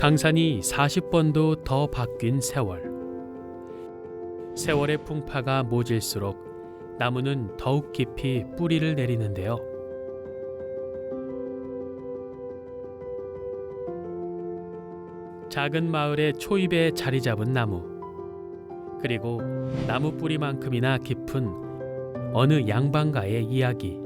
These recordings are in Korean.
강산이 40번도 더 바뀐 세월. 세월의 풍파가 모질수록 나무는 더욱 깊이 뿌리를 내리는데요. 작은 마을의 초입에 자리 잡은 나무. 그리고 나무 뿌리만큼이나 깊은 어느 양반가의 이야기.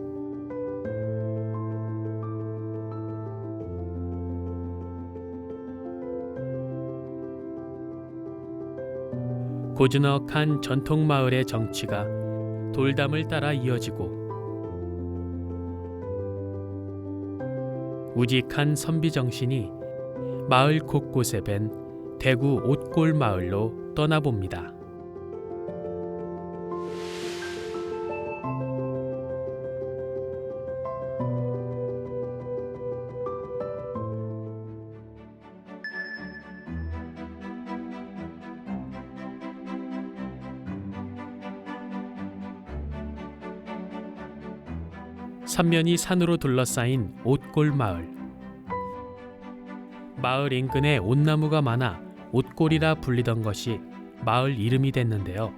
고즈넉한 전통 마을의 정치가 돌담을 따라 이어지고 우직한 선비 정신이 마을 곳곳에 밴 대구 옷골 마을로 떠나봅니다. 삼면이 산으로 둘러싸인 옷골 마을. 마을 인근에 온나무가 많아 옷골이라 불리던 것이 마을 이름이 됐는데요.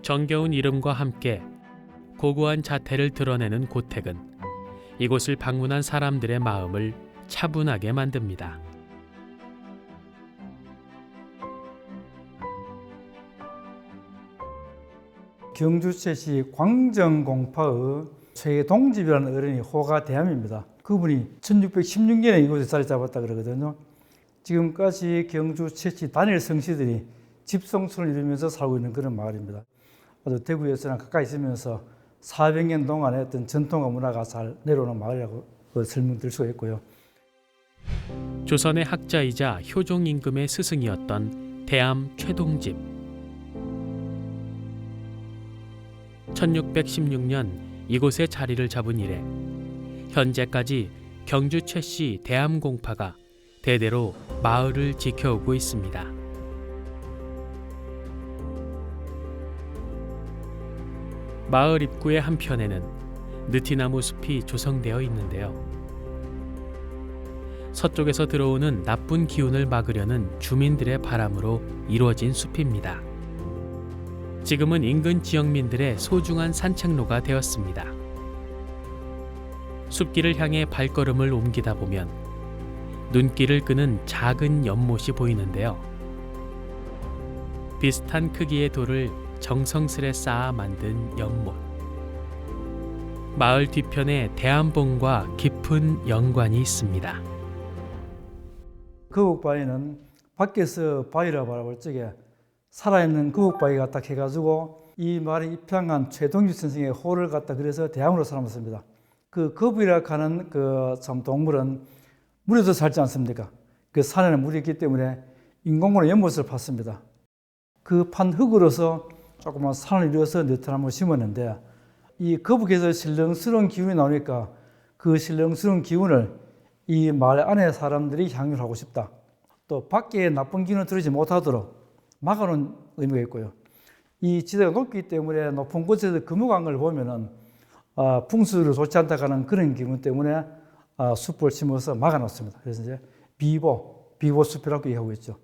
정겨운 이름과 함께 고고한 자태를 드러내는 고택은 이곳을 방문한 사람들의 마음을 차분하게 만듭니다. 경주시시 광정공파의 최동집이라는 어른이 호가 대함입니다. 그분이 1616년에 이곳에 자리 잡았다 그러거든요. 지금까지 경주 최씨 단일 성씨들이 집성촌을 이루면서 살고 있는 그런 마을입니다. 아주 대구에서는 가까이 있으면서 400년 동안의 어떤 전통과 문화가 잘 내려오는 마을이라고 그 설명드릴 수가 있고요. 조선의 학자이자 효종 임금의 스승이었던 대암 최동집. 1616년 이곳에 자리를 잡은 이래 현재까지 경주 최씨 대암 공파가 대대로 마을을 지켜오고 있습니다. 마을 입구의 한편에는 느티나무 숲이 조성되어 있는데요. 서쪽에서 들어오는 나쁜 기운을 막으려는 주민들의 바람으로 이루어진 숲입니다. 지금은 인근 지역민들의 소중한 산책로가 되었습니다. 숲길을 향해 발걸음을 옮기다 보면 눈길을 끄는 작은 연못이 보이는데요. 비슷한 크기의 돌을 정성스레 쌓아 만든 연못. 마을 뒤편에 대암봉과 깊은 연관이 있습니다. 거북바위는 밖에서 바위라 바라볼 적에 살아있는 거북바위 갖다 해가지고 이 말에 입양한 최동규 선생의 호를 갖다 그래서 대왕으로 삼았습니다. 그 거북이라 하는 그 참 동물은 물에도 살지 않습니까? 그 산에는 물이 있기 때문에 인공으로 연못을 팠습니다. 그 판 흙으로서 조그만 산을 이루어서 느타나무 심었는데 이 거북에서 신령스러운 기운이 나오니까 그 신령스러운 기운을 이말 안에 사람들이 향유를 하고 싶다. 또 밖에 나쁜 기운을 들이지 못하도록 막아놓은 의미가 있고요. 이 지대가 높기 때문에 높은 곳에서 금호간 걸 보면은 아, 풍수를 좋지 않다 하는 그런 기분 때문에 아, 숲을 심어서 막아놓습니다. 그래서 이제 비보, 비보 숲이라고 얘기하고 있죠.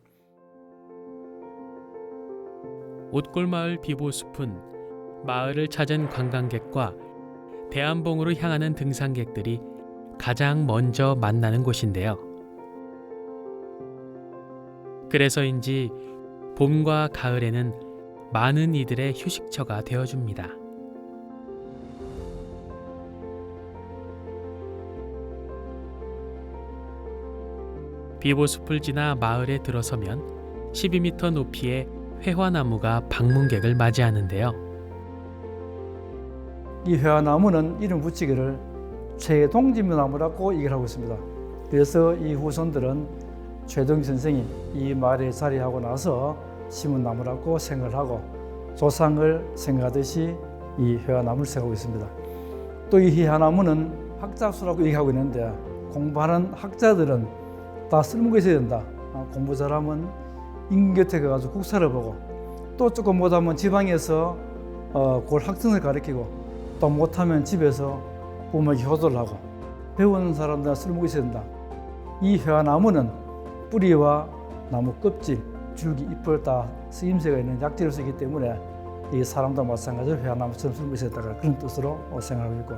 옷골마을 비보숲은 마을을 찾은 관광객과 대암봉으로 향하는 등산객들이 가장 먼저 만나는 곳인데요. 그래서인지 봄과 가을에는 많은 이들의 휴식처가 되어줍니다. 비보숲을 지나 마을에 들어서면 12m 높이의 회화나무가 방문객을 맞이하는데요. 이 회화나무는 이름 붙이기를 최동지묘나무라고 얘기를 하고 있습니다. 그래서 이 후손들은 최동 선생이 이 마을에 자리하고 나서 심은 나무라고 생각을 하고 조상을 생각하듯이 이 회화나무를 생각하고 있습니다. 또 이 회화나무는 학자수라고 얘기하고 있는데 공부하는 학자들은 다 쓸모가 있어야 된다. 아, 공부 잘하면 인근 곁에 가가지고 국사를 보고 또 조금 못하면 지방에서 어, 그걸 학생을 가르치고 또 못하면 집에서 부모에게 효도를 하고 배우는 사람들 쓸모가 있어야 된다. 이 회화나무는 뿌리와 나무 껍질, 줄기, 잎을 다 쓰임새가 있는 약재를 쓰기 때문에 이 사람도 마찬가지로 회화나무처럼 쓸모 된다 그런 뜻으로 생각하고 있고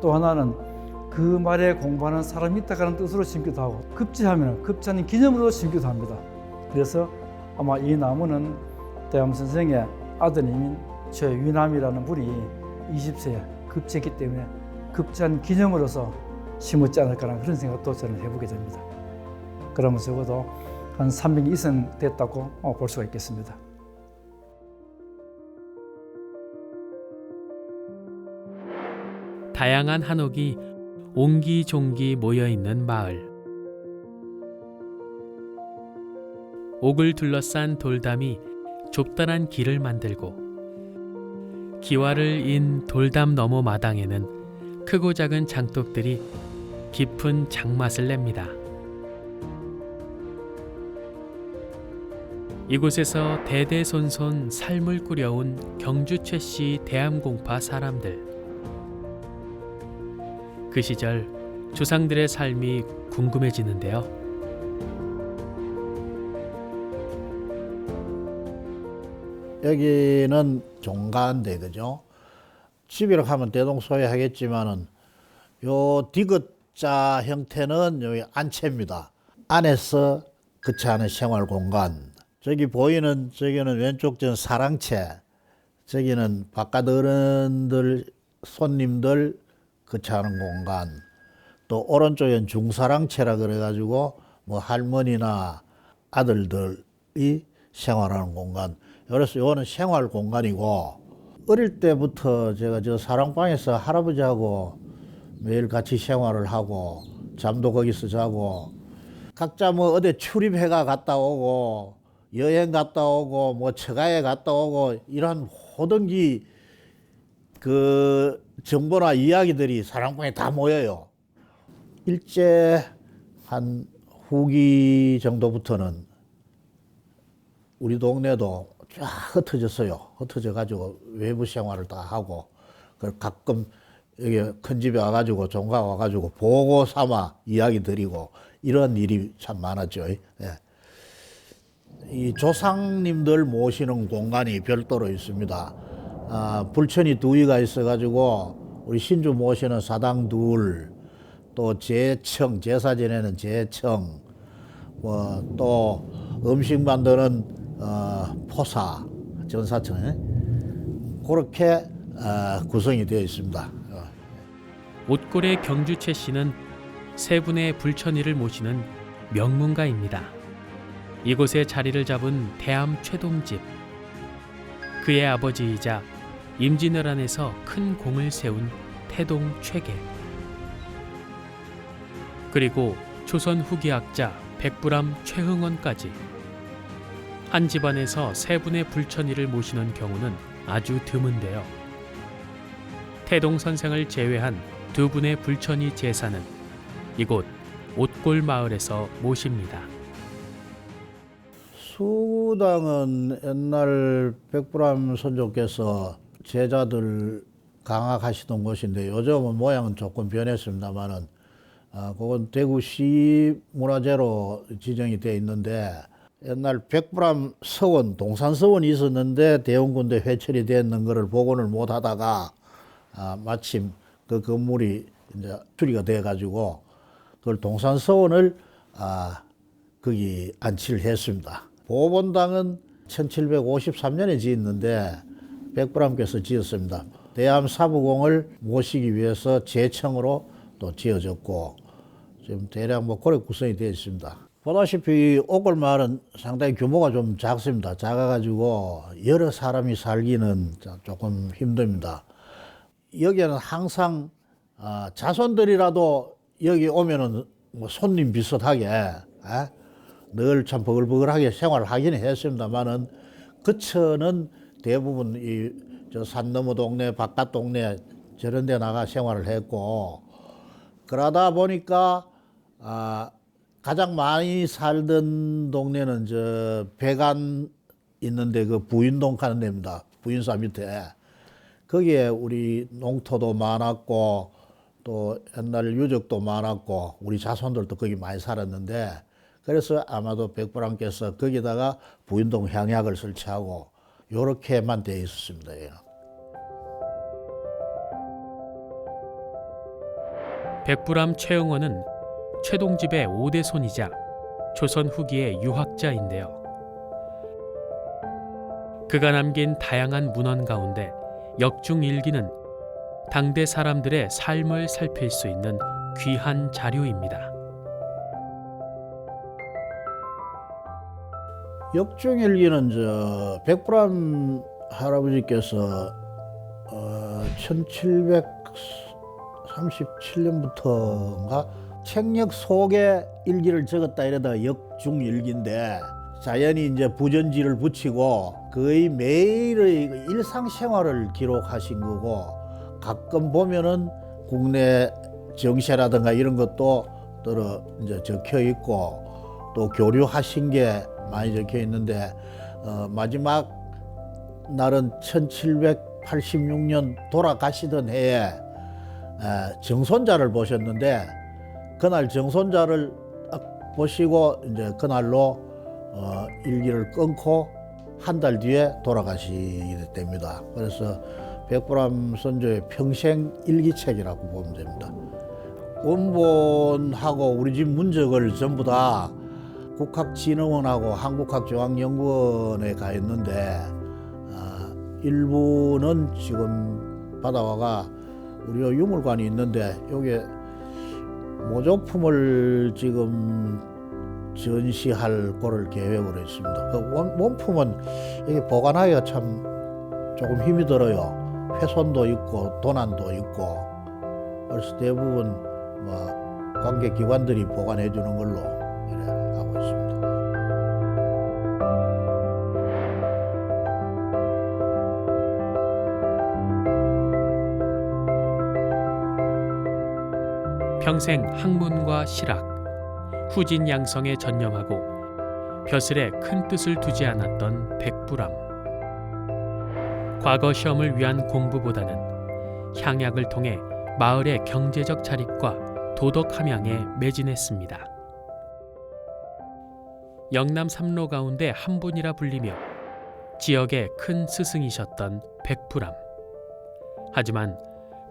또 하나는 그 말에 공부하는 사람이 있다는 뜻으로 심기도 하고 급지하면 급지하는 기념으로 심기도 합니다. 그래서 아마 이 나무는 대암 선생의 아드님인 최유남이라는 분이 20세에 급제했기 때문에 급제한 기념으로서 심었지 않을까라는 그런 생각도 저는 해보게 됩니다. 그러면 적어도 한 300년 이상 됐다고 어, 볼 수가 있겠습니다. 다양한 한옥이 옹기종기 모여 있는 마을. 옥을 둘러싼 돌담이 좁다란 길을 만들고 기와를 인 돌담 너머 마당에는 크고 작은 장독들이 깊은 장맛을 냅니다. 이곳에서 대대손손 삶을 꾸려온 경주 최씨 대암공파 사람들. 그 시절 조상들의 삶이 궁금해지는데요. 여기는 종가인데 그죠? 집이라고 하면 대동소이 하겠지만은 요 디귿자 형태는 여기 안채입니다. 안에서 거치하는 생활 공간. 저기 보이는 저기는 왼쪽 전 사랑채. 저기는 바깥 어른들 손님들 거치하는 공간. 또 오른쪽엔 중사랑채라 그래가지고 뭐 할머니나 아들들이 생활하는 공간. 그래서 요거는 생활 공간이고 어릴 때부터 제가 저 사랑방에서 할아버지하고 매일 같이 생활을 하고 잠도 거기서 자고 각자 뭐 어디 출입해가 갔다 오고 여행 갔다 오고 뭐 처가에 갔다 오고 이런 호등기 그 정보나 이야기들이 사랑방에 다 모여요. 일제 한 후기 정도부터는 우리 동네도 쫙 흩어졌어요. 흩어져 가지고 외부 생활을 다 하고 그 가끔 여기 큰 집에 와가지고 종가 와가지고 보고 삼아 이야기 드리고 이런 일이 참 많았죠. 예. 이 조상님들 모시는 공간이 별도로 있습니다. 아, 불천이 두 위가 있어가지고 우리 신주 모시는 사당 둘, 또 제청 제사 지내는 제청, 뭐또 음식 만드는 어, 포사 전사청 그렇게 어, 구성이 되어 있습니다. 어. 옷골의 경주채 씨는 세 분의 불천이를 모시는 명문가입니다. 이곳에 자리를 잡은 대암 최동집. 그의 아버지이자 임진왜란에서 큰 공을 세운 태동 최계. 그리고 조선 후기학자 백부람 최흥원까지 한 집안에서 세 분의 불천이를 모시는 경우는 아주 드문데요. 태동 선생을 제외한 두 분의 불천이 제사는 이곳 옷골 마을에서 모십니다. 수당은 옛날 백부람 선조께서 제자들 강학하시던 곳인데 요즘은 모양은 조금 변했습니다만은 아, 그건 대구시 문화재로 지정이 돼 있는데 옛날 백부람 서원, 동산 서원이 있었는데 대원군대 회철이 됐는 거를 복원을 못 하다가 아, 마침 그 건물이 이제 수리가 돼 가지고 그걸 동산 서원을 아, 거기 안치를 했습니다. 보본당은 1753년에 지었는데 백부람께서 지었습니다. 대암 사부공을 모시기 위해서 제청으로 또 지어졌고 지금 대략 뭐 고래 구성이 되어 있습니다. 보다시피 옥골 마을은 상당히 규모가 좀 작습니다. 작아가지고 여러 사람이 살기는 조금 힘듭니다. 여기는 항상 아, 자손들이라도 여기 오면은 뭐 손님 비슷하게 에? 늘 참 버글버글하게 생활을 하긴 했습니다만은 그처는 대부분 이 저 산 너머 동네 바깥 동네 저런 데 나가 생활을 했고 그러다 보니까 아 가장 많이 살던 동네는 저 배간 있는데 그 부인동 가는 데입니다. 부인사 밑에 거기에 우리 농토도 많았고 또 옛날 유적도 많았고 우리 자손들도 거기 많이 살았는데 그래서 아마도 백부랑께서 거기다가 부인동 향약을 설치하고 요렇게만 돼 있었습니다. 예. 백부람 최영원은 최동집의 5대 손이자 조선 후기의 유학자인데요. 그가 남긴 다양한 문헌 가운데 역중일기는 당대 사람들의 삶을 살필 수 있는 귀한 자료입니다. 역중일기는 저 백부람 할아버지께서 어, 1737년부터인가? 책력 속에 일기를 적었다 이러다 역중일기인데 자연히 이제 부전지를 붙이고 거의 매일의 일상생활을 기록하신 거고 가끔 보면은 국내 정세라든가 이런 것도 들어 이제 적혀 있고 또 교류하신 게 많이 적혀 있는데 어, 마지막 날은 1786년 돌아가시던 해에 에, 정손자를 보셨는데 그날 정손자를 딱 보시고 이제 그날로 어, 일기를 끊고 한 달 뒤에 돌아가시게 됩니다. 그래서 백보람 선조의 평생 일기책이라고 보면 됩니다. 원본하고 우리 집 문적을 전부 다 국학진흥원하고 한국학중앙연구원에 가 있는데 아, 일부는 지금 받아와가 우리 유물관이 있는데 여기에 모조품을 지금 전시할 거를 계획으로 했습니다. 그 원, 원품은 이게 보관하기가 참 조금 힘이 들어요. 훼손도 있고 도난도 있고 그래서 대부분 뭐 관계 기관들이 보관해 주는 걸로 평생 학문과 실학, 후진 양성에 전념하고 벼슬에 큰 뜻을 두지 않았던 백부람. 과거 시험을 위한 공부보다는 향약을 통해 마을의 경제적 자립과 도덕 함양에 매진했습니다. 영남 삼로 가운데 한 분이라 불리며 지역의 큰 스승이셨던 백부람. 하지만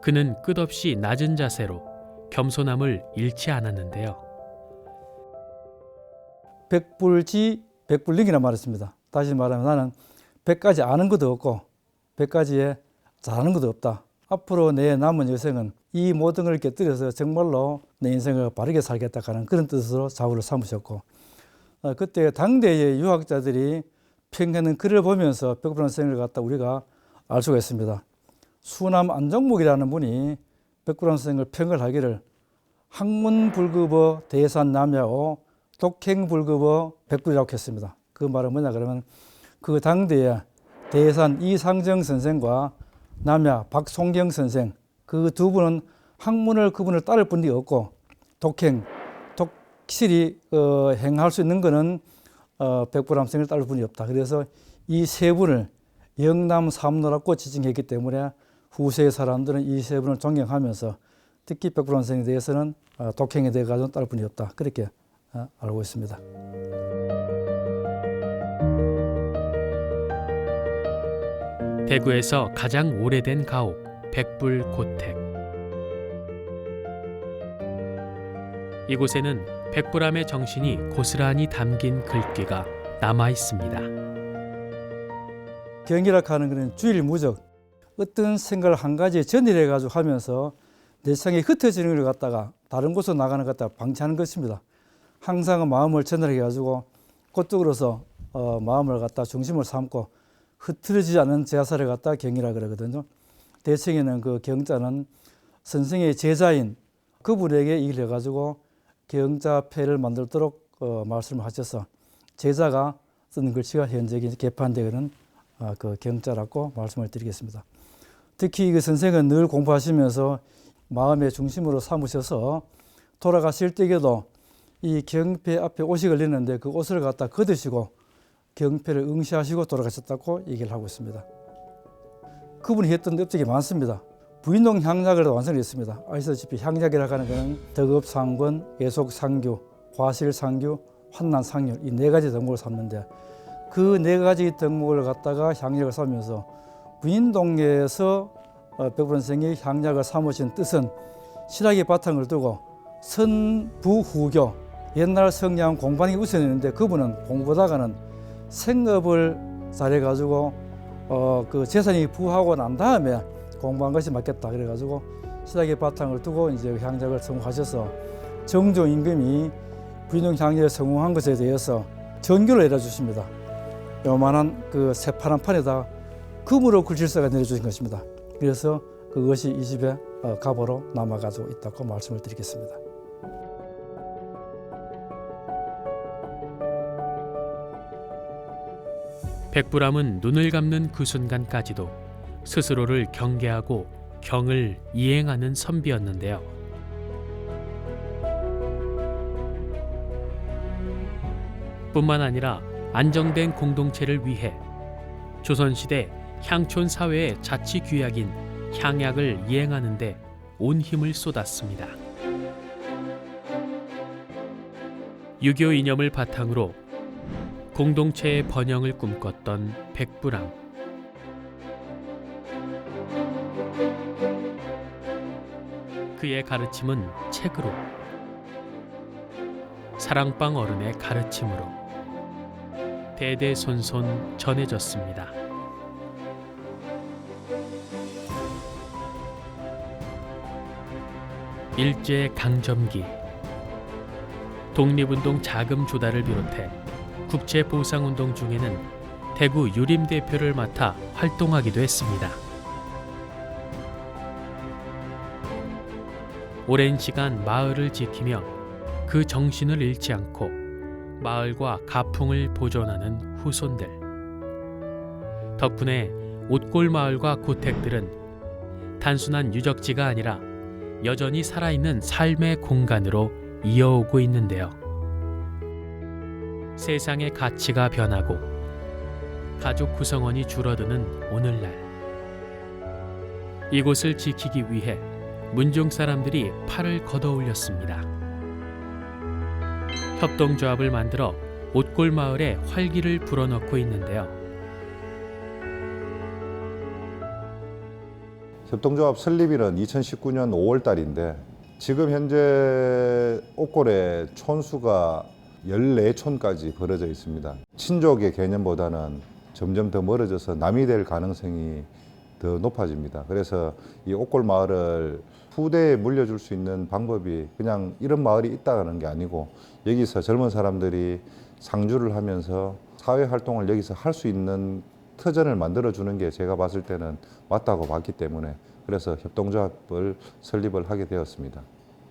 그는 끝없이 낮은 자세로 겸손함을 잃지 않았는데요. 백불지 백불링이라 말했습니다. 다시 말하면 나는 백가지 아는 것도 없고 백가지에 잘하는 것도 없다. 앞으로 내 남은 여생은 이 모든 걸 깨뜨려서 정말로 내 인생을 바르게 살겠다 하는 그런 뜻으로 자우를 삼으셨고 어, 그때 당대의 유학자들이 평하는 글을 보면서 백불한 생을 갖다 우리가 알 수가 있습니다. 수남 안정목이라는 분이 백불한 생을 평을 하기를 학문불급어 대산 남야오 독행불급어 백불이라고 했습니다. 그 말은 뭐냐 그러면 그 당대에 대산 이상정 선생과 남야 박송경 선생 그 두 분은 학문을 그분을 따를 분이 없고 독행 독실히 어, 행할 수 있는 것은 어, 백불함생을 따를 분이 없다. 그래서 이 세 분을 영남 삼로라고 지칭했기 때문에 후세의 사람들은 이 세 분을 존경하면서 특히 백불함생에 대해서는 어, 독행에 대해 가지고 따를 분이 없다. 그렇게 어, 알고 있습니다. 대구에서 가장 오래된 가옥 백불 고택. 이곳에는 백불암의 정신이 고스란히 담긴 글귀가 남아 있습니다. 경기락 하는 것은 주일 무적 어떤 생각을 한 가지 전일해 가지고 하면서 내 생각이 흩어지는 걸 갖다가 다른 곳으로 나가는 것 갖다 방치하는 것입니다. 항상 마음을 전달해 가지고 그쪽으로서 어, 마음을 갖다 중심을 삼고 흐트러지지 않은 제사를 갖다 경이라 그러거든요. 대청에는 그 경자는 선생의 제자인 그분에게 일해 가지고 경자패를 만들도록 어, 말씀을 하셔서 제자가 쓴 글씨가 현재 개판되는 어, 그 경자라고 말씀을 드리겠습니다. 특히 그 선생은 늘 공부하시면서 마음의 중심으로 삼으셔서 돌아가실 때에도 이 경패 앞에 옷이 걸리는데 그 옷을 갖다 걷으시고 경패를 응시하시고 돌아가셨다고 얘기를 하고 있습니다. 그분이 했던 업적이 많습니다. 부인동 향약을 완성했습니다. 아시다시피 향약이라고 하는 것은 덕업상권, 예속상규, 과실상규, 환난상률 이 네 가지 덕목을 삼는데 그 네 가지 덕목을 갖다가 향약을 삼으면서 부인동에서 어, 백분 선생이 향약을 삼으신 뜻은 실학의 바탕을 두고 선부후교 옛날 성냥 공부하는 게 우선이었는데 그분은 공부보다가는 생업을 잘해가지고 어, 그 재산이 부하고 난 다음에 공부한 것이 맞겠다 그래가지고 실학의 바탕을 두고 이제 향작을 성공하셔서 정조 임금이 부인용 향약을 성공한 것에 대해서 전교를 내려주십니다. 요만한 그 새파란 판에다 금으로 글질서가 내려주신 것입니다. 그래서 그것이 이 집에 어, 갑으로 남아가지고 있다고 말씀을 드리겠습니다. 백부람은 눈을 감는 그 순간까지도 스스로를 경계하고 경을 이행하는 선비였는데요. 뿐만 아니라 안정된 공동체를 위해 조선시대 향촌 사회의 자치 규약인 향약을 이행하는 데 온 힘을 쏟았습니다. 유교 이념을 바탕으로 공동체의 번영을 꿈꿨던 백부랑 그의 가르침은 책으로 사랑방 어른의 가르침으로 대대손손 전해졌습니다. 일제 강점기 독립운동 자금 조달을 비롯해 국제 보상 운동 중에는 대구 유림 대표를 맡아 활동하기도 했습니다. 오랜 시간 마을을 지키며 그 정신을 잃지 않고 마을과 가풍을 보존하는 후손들. 덕분에 옷골 마을과 고택들은 단순한 유적지가 아니라 여전히 살아있는 삶의 공간으로 이어오고 있는데요. 세상의 가치가 변하고 가족 구성원이 줄어드는 오늘날 이곳을 지키기 위해 문종 사람들이 팔을 걷어 올렸습니다. 협동조합을 만들어 옷골 마을에 활기를 불어넣고 있는데요. 협동조합 설립일은 2019년 5월 달인데 지금 현재 옥골의 촌수가 14촌까지 벌어져 있습니다. 친족의 개념보다는 점점 더 멀어져서 남이 될 가능성이 더 높아집니다. 그래서 이 옥골 마을을 후대에 물려줄 수 있는 방법이 그냥 이런 마을이 있다는 게 아니고 여기서 젊은 사람들이 상주를 하면서 사회 활동을 여기서 할 수 있는 터전을 만들어 주는 게 제가 봤을 때는 맞다고 봤기 때문에 그래서 협동조합을 설립을 하게 되었습니다.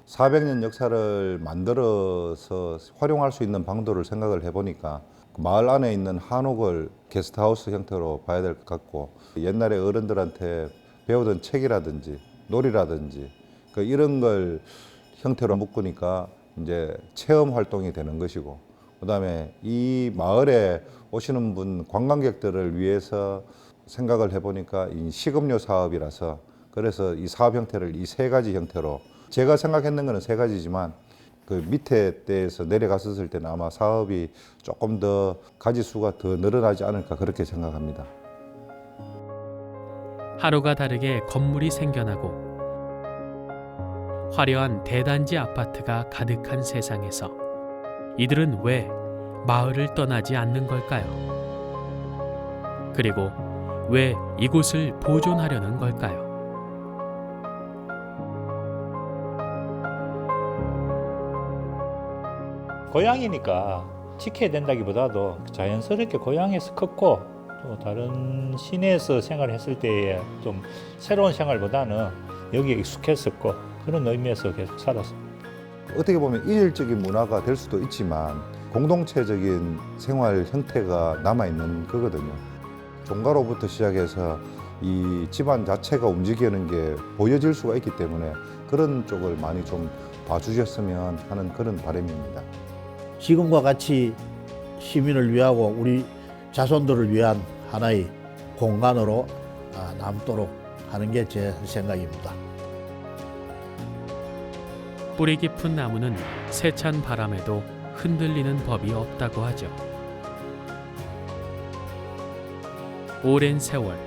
400년 역사를 만들어서 활용할 수 있는 방도를 생각을 해보니까 그 마을 안에 있는 한옥을 게스트하우스 형태로 봐야 될 것 같고 옛날에 어른들한테 배우던 책이라든지 놀이라든지 그 이런 걸 형태로 묶으니까 이제 체험 활동이 되는 것이고 그다음에 이 마을에 오시는 분 관광객들을 위해서 생각을 해보니까 이 식음료 사업이라서 그래서 이 사업 형태를 이 세 가지 형태로 제가 생각했는 거는 세 가지지만 그 밑에 때에서 내려갔었을 때는 아마 사업이 조금 더 가지 수가 더 늘어나지 않을까 그렇게 생각합니다. 하루가 다르게 건물이 생겨나고 화려한 대단지 아파트가 가득한 세상에서 이들은 왜 마을을 떠나지 않는 걸까요? 그리고 왜 이곳을 보존하려는 걸까요? 고향이니까 지켜야 된다기보다도 자연스럽게 고향에서 컸고 또 다른 시내에서 생활했을 때에 좀 새로운 생활보다는 여기에 익숙했었고 그런 의미에서 계속 살았습니다. 어떻게 보면 일일적인 문화가 될 수도 있지만 공동체적인 생활 형태가 남아 있는 거거든요. 종가로부터 시작해서 이 집안 자체가 움직이는 게 보여질 수가 있기 때문에 그런 쪽을 많이 좀 봐주셨으면 하는 그런 바람입니다. 지금과 같이 시민을 위하고 우리 자손들을 위한 하나의 공간으로 아, 남도록 하는 게 제 생각입니다. 뿌리 깊은 나무는 세찬 바람에도 흔들리는 법이 없다고 하죠. 오랜 세월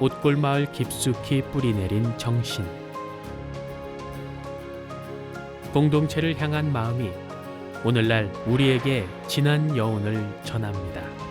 옷골 마을 깊숙이 뿌리 내린 정신 공동체를 향한 마음이 오늘날 우리에게 진한 여운을 전합니다.